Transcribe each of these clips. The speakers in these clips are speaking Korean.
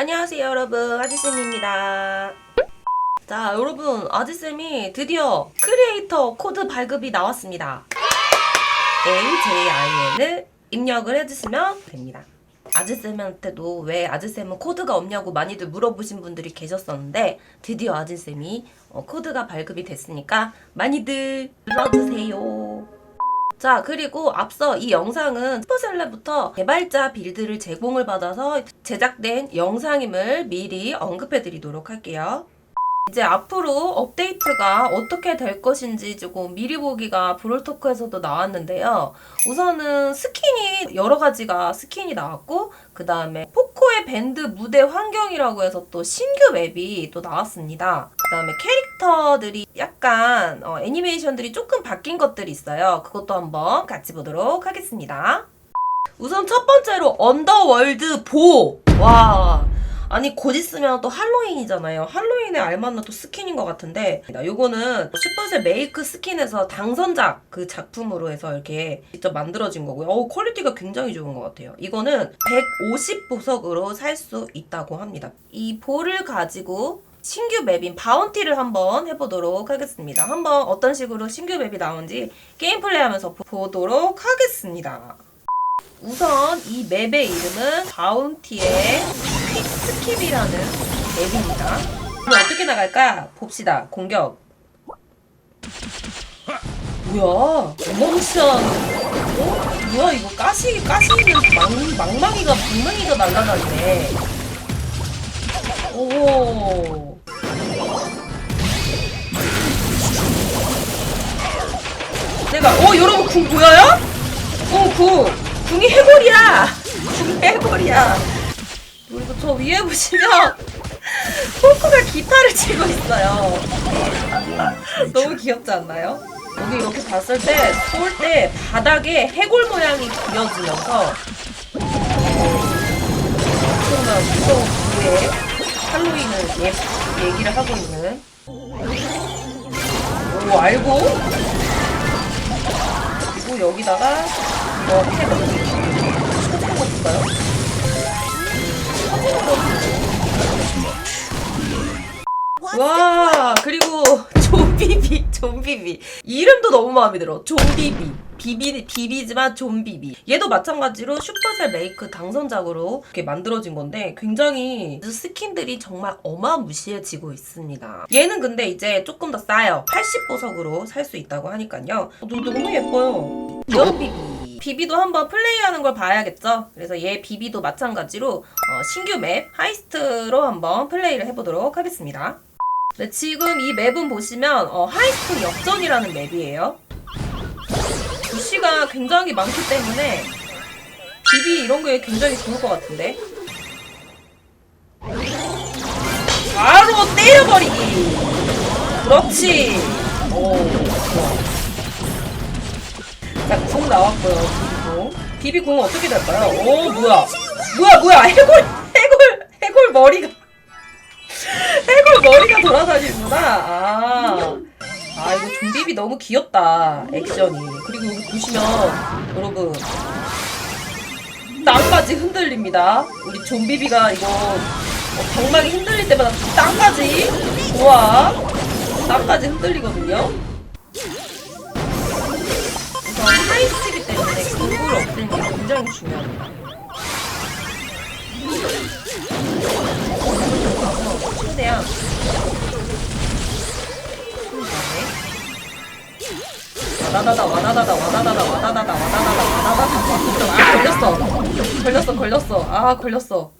안녕하세요 여러분. 아지쌤입니다. 자 여러분. 아지쌤이 드디어 크리에이터 코드 발급이 나왔습니다. AJIN을 입력을 해주시면 됩니다. 아지쌤한테도 왜 아지쌤은 코드가 없냐고 많이들 물어보신 분들이 계셨었는데 드디어 아지쌤이 어, 코드가 발급이 됐으니까 많이들 눌러주세요 자 그리고 앞서 이 영상은 슈퍼셀럽부터 개발자 빌드를 제공을 받아서 제작된 영상임을 미리 언급해 드리도록 할게요. 이제 앞으로 업데이트가 어떻게 될 것인지 조금 미리 보기가 브롤토크에서도 나왔는데요. 우선은 스킨이 여러 가지가 스킨이 나왔고 그 다음에 포코의 밴드 무대 환경이라고 해서 또 신규 맵이 또 나왔습니다. 그 다음에 캐릭터들이 약간 어, 애니메이션들이 조금 바뀐 것들이 있어요. 그것도 한번 같이 보도록 하겠습니다. 우선 첫 번째로 언더월드 보. 와. 아니 곧 있으면 또 할로윈이잖아요. 할로윈에 알맞는 또 스킨인 것 같은데 요거는 슈퍼셀 메이크 스킨에서 당선작 그 작품으로 해서 이렇게 직접 만들어진 거고요. 어 퀄리티가 굉장히 좋은 것 같아요. 이거는 150보석으로 살 수 있다고 합니다. 이 볼을 가지고 신규 맵인 바운티를 한번 해보도록 하겠습니다. 한번 어떤 식으로 신규 맵이 나온지 게임 플레이하면서 보- 보도록 하겠습니다. 우선 이 맵의 이름은 바운티의 퀵스킵이라는 맵입니다. 그럼 어떻게 나갈까? 봅시다. 공격. 뭐야? 어마무시한. 어? 뭐야 이거 가시 가시는 망 망망이가 망망이가 날아다니네. 오. 내가 어 여러분 궁 보여요? 어 궁. 궁이 해골이야. 궁이 해골이야. 그리고 저 위에 보시면 포크가 기타를 치고 있어요. 너무 귀엽지 않나요? 여기 이렇게 봤을 때, 쏠 때 바닥에 해골 모양이 그려지면서 엄청난 무서운 부의 할로윈을 예, 얘기를 하고 있는 오 알고 그리고 여기다가 이렇게 좀비비. 이름도 너무 마음에 들어. 좀비비. 비비 비비지만 좀비비. 얘도 마찬가지로 슈퍼셀 메이크 당선작으로 이렇게 만들어진 건데 굉장히 스킨들이 정말 어마무시해지고 있습니다. 얘는 근데 이제 조금 더 싸요. 80보석으로 살 수 있다고 하니까요. 어, 너무 예뻐요. 좀비비. 비비도 한번 플레이하는 걸 봐야겠죠? 그래서 얘 비비도 마찬가지로 어, 신규 맵 하이스트로 한번 플레이를 해보도록 하겠습니다 네, 지금 이 맵은 보시면 어, 하이스트 역전이라는 맵이에요. 부시가 굉장히 많기 때문에 비비 이런 거에 굉장히 좋을 것 같은데. 바로 때려버리기. 그렇지. 오, 좋아. 자, 궁 나왔고요. 비비궁. 비비궁 어떻게 될까요? 오, 뭐야. 뭐야, 뭐야. 해골, 해골, 해골 머리가. 해골 머리가 돌아다니는구나. 아. 아, 이거 좀비비 너무 귀엽다. 액션이. 그리고 여기 보시면, 여러분. 땅까지 흔들립니다. 우리 좀비비가 이거, 어, 방망이 흔들릴 때마다 땅까지. 우와. 땅까지 흔들리거든요. 우선 하이스이기 때문에 공부를 없애는 게 굉장히 중요합니다. 최대한 와다다다 와다다다 와다다다 와다다다 와다다다 와다다다 아 걸렸어 걸렸어 걸렸어 아 걸렸어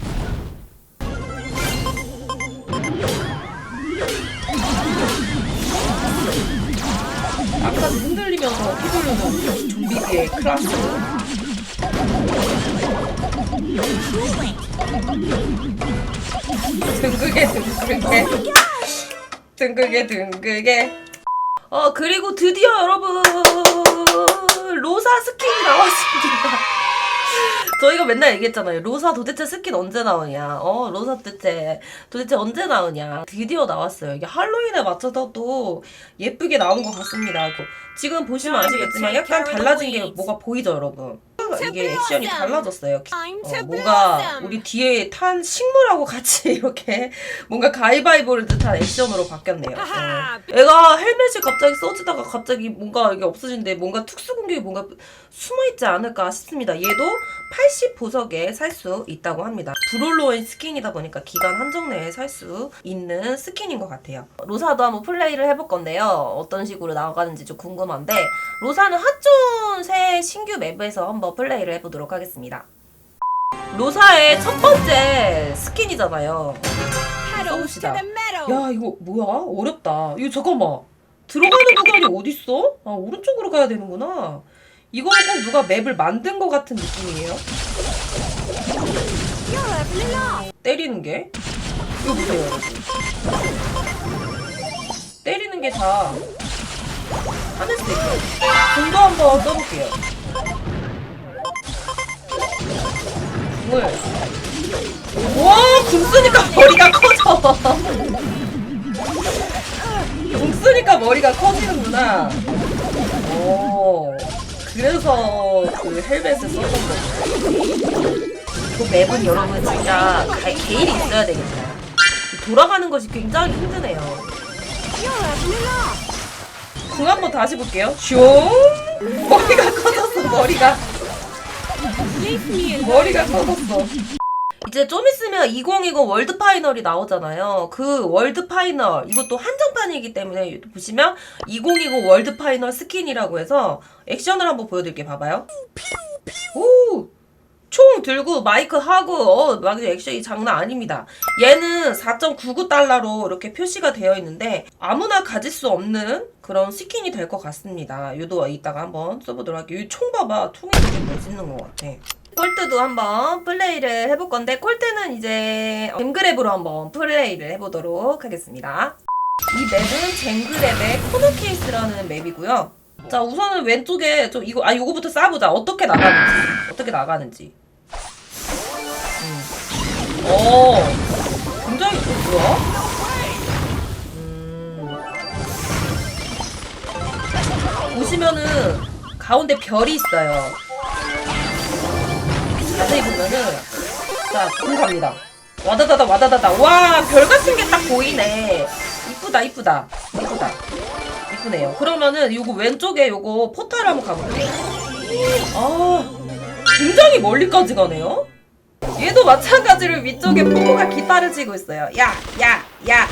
아까지 흔들리면서 휘둘르는 좀비비의 클라스 둥글게 둥글게. 둥글게 둥글게. 어 그리고 드디어 여러분 로사 스킨이 나왔습니다. 저희가 맨날 얘기했잖아요. 로사 도대체 스킨 언제 나오냐? 어 로사 도대체 도대체 언제 나오냐? 드디어 나왔어요. 이게 할로윈에 맞춰서 또 예쁘게 나온 것 같습니다. 그, 지금 보시면 아시겠지만 약간 달라진 게 뭐가 보이죠 여러분 이게 액션이 달라졌어요. 어, 뭔가 우리 뒤에 탄 식물하고 같이 이렇게 뭔가 가위바위보를 듯한 액션으로 바뀌었네요. 어. 애가 헬멧이 갑자기 써지다가 갑자기 뭔가 이게 없어진데 뭔가 특수 공격이 뭔가 숨어 있지 않을까 싶습니다. 얘도 80 보석에 살 수 있다고 합니다. 브롤로인 스킨이다 보니까 기간 한정 내에 살 수 있는 스킨인 것 같아요. 로사도 한번 플레이를 해볼 건데요. 어떤 식으로 나가는지 좀 궁금한데 로사는 핫존 새 신규 맵에서 한번 플레이를 해보도록 하겠습니다. 로사의 첫 번째 스킨이잖아요. 써봅시다. 야 이거 뭐야? 어렵다. 이거 잠깐만. 들어가는 구간이 어딨어? 아 오른쪽으로 가야 되는구나. 이거는 꼭 누가 맵을 만든 것 같은 느낌이에요. 때리는 게? 이거 보세요. 때리는 게 다 하늘 수 있어요. 궁도 한번 써볼게요 궁을 와, 궁 쓰니까 머리가 커져. 궁 쓰니까 머리가 커지는구나. 오, 그래서 그 헬멧을 썼던 거죠. 그 맵은 여러분 진짜 가- 개일이 있어야 되겠다. 돌아가는 것이 굉장히 힘드네요. 궁 한번 다시 볼게요. 슝! 머리가 커졌어, 머리가. 머리가 커졌어. 이제 좀 있으면 2020 월드 파이널이 나오잖아요. 그 월드 파이널 이것도 한정판이기 때문에 보시면 2020 월드 파이널 스킨이라고 해서 액션을 한번 보여드릴게요. 봐봐요. 오! 총 들고 마이크 하고 어, 막 액션이 장난 아닙니다. 얘는 4.99달러로 이렇게 표시가 되어 있는데 아무나 가질 수 없는 그런 스킨이 될 것 같습니다. 요도 이따가 한번 써보도록 할게요. 이 총 봐봐. 총이 되게 멋있는 것 같아. 콜트도 한번 플레이를 해볼 건데 콜트는 이제 잼그랩으로 한번 플레이를 해보도록 하겠습니다. 이 맵은 잼그랩의 코너 케이스라는 맵이고요. 자 우선은 왼쪽에 좀 이거 아 이거부터 싸보자. 어떻게 나가는지 어떻게 나가는지. 음. 어 굉장히 어, 뭐야? 음. 보시면은 가운데 별이 있어요. 자세히 보면은 자공 갑니다. 와다다다 와다다다 와 별 같은 게 딱 보이네. 이쁘다 이쁘다 이쁘다 이쁘네요. 그러면은 요거 왼쪽에 요거 포탈 한번 가볼게요. 아 굉장히 멀리까지 가네요. 얘도 마찬가지로 위쪽에 포코가 기타를 치고 있어요. 야, 야, 야.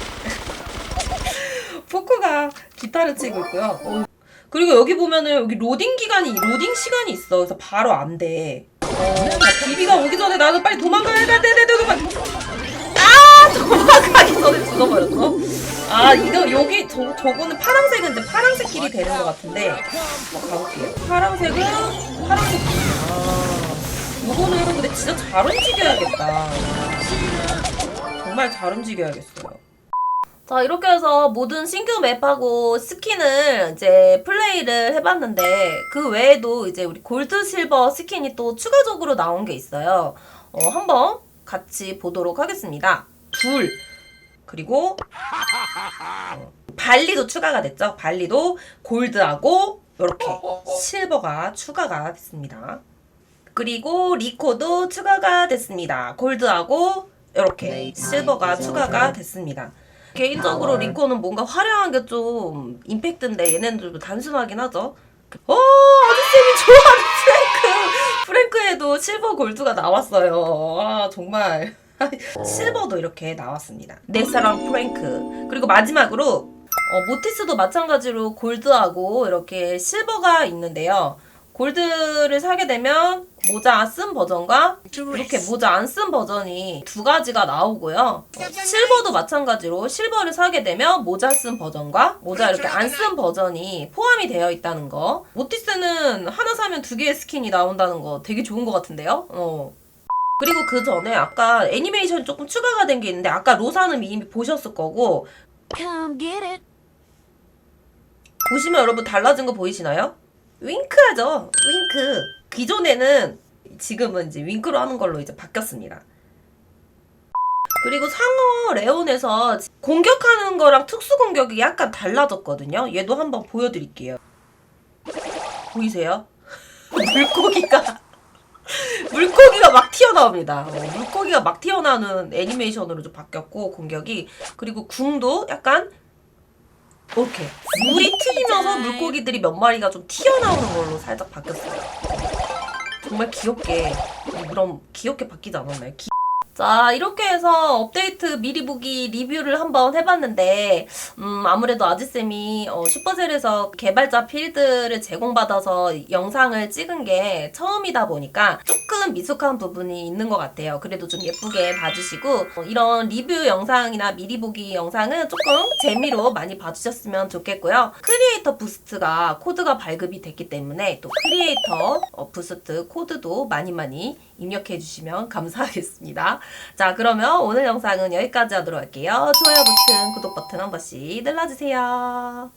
포코가 기타를 치고 있고요. 어. 그리고 여기 보면은 여기 로딩 기간이 로딩 시간이 있어. 그래서 바로 안 돼. 비비가 오기 전에 나는 빨리 도망가야 돼, 돼, 돼, 돼, 도망. 아, 도망가기 전에 죽어버렸어. 아, 이거 여기 저 저거는 파란색은 이제 파란색 길이 되는 것 같은데 한번 가볼게요. 파란색은 파란색 길. 아, 이거는 근데 진짜 잘 움직여야겠다. 정말 잘 움직여야겠어요. 자 이렇게 해서 모든 신규 맵하고 스킨을 이제 플레이를 해봤는데 그 외에도 이제 우리 골드 실버 스킨이 또 추가적으로 나온 게 있어요. 어, 한번 같이 보도록 하겠습니다. 둘 그리고 어, 발리도 추가가 됐죠. 발리도 골드하고 이렇게 실버가 추가가 됐습니다. 그리고 리코도 추가가 됐습니다. 골드하고 이렇게 실버가 추가가 됐습니다. 개인적으로 리코는 뭔가 화려한 게 좀 임팩트인데 얘네는 좀 단순하긴 하죠. 어, 아저씨이 좋아하는 프랭크! 프랭크에도 실버 골드가 나왔어요. 아, 정말. 실버도 이렇게 나왔습니다. 내 사랑 프랭크. 그리고 마지막으로, 어, 모티스도 마찬가지로 골드하고 이렇게 실버가 있는데요. 골드를 사게 되면 모자 쓴 버전과 이렇게 모자 안 쓴 버전이 두 가지가 나오고요. 어, 실버도 마찬가지로 실버를 사게 되면 모자 쓴 버전과 모자 이렇게 안 쓴 버전이 포함이 되어 있다는 거. 모티스는 하나 사면 두 개의 스킨이 나온다는 거 되게 좋은 것 같은데요? 어. 그리고 그 전에 아까 애니메이션이 조금 추가가 된 게 있는데 아까 로사는 이미 보셨을 거고 Come get it. 보시면 여러분 달라진 거 보이시나요? 윙크하죠. 윙크. 기존에는 지금은 이제 윙크로 하는 걸로 이제 바뀌었습니다. 그리고 상어 레온에서 공격하는 거랑 특수 공격이 약간 달라졌거든요. 얘도 한번 보여드릴게요. 보이세요? 물고기가 물고기가 막 튀어나옵니다. 어, 물고기가 막 튀어나오는 애니메이션으로 좀 바뀌었고 공격이 그리고 궁도 약간 이렇게 물이 튀면서 물고기들이 몇 마리가 좀 튀어나오는 걸로 살짝 바뀌었어요. 정말 귀엽게 그럼 귀엽게 바뀌지 않았나요? 기- 자 이렇게 해서 업데이트 미리 보기 리뷰를 한번 해봤는데 음 아무래도 아지쌤이 어, 슈퍼셀에서 개발자 필드를 제공받아서 영상을 찍은 게 처음이다 보니까 조금 미숙한 부분이 있는 것 같아요 그래도 좀 예쁘게 봐주시고 어, 이런 리뷰 영상이나 미리 보기 영상은 조금 재미로 많이 봐주셨으면 좋겠고요 크리에이터 부스트가 코드가 발급이 됐기 때문에 또 크리에이터 어, 부스트 코드도 많이 많이 입력해 주시면 감사하겠습니다. 자, 그러면 오늘 영상은 여기까지 하도록 할게요. 좋아요 버튼, 구독 버튼 한 번씩 눌러주세요.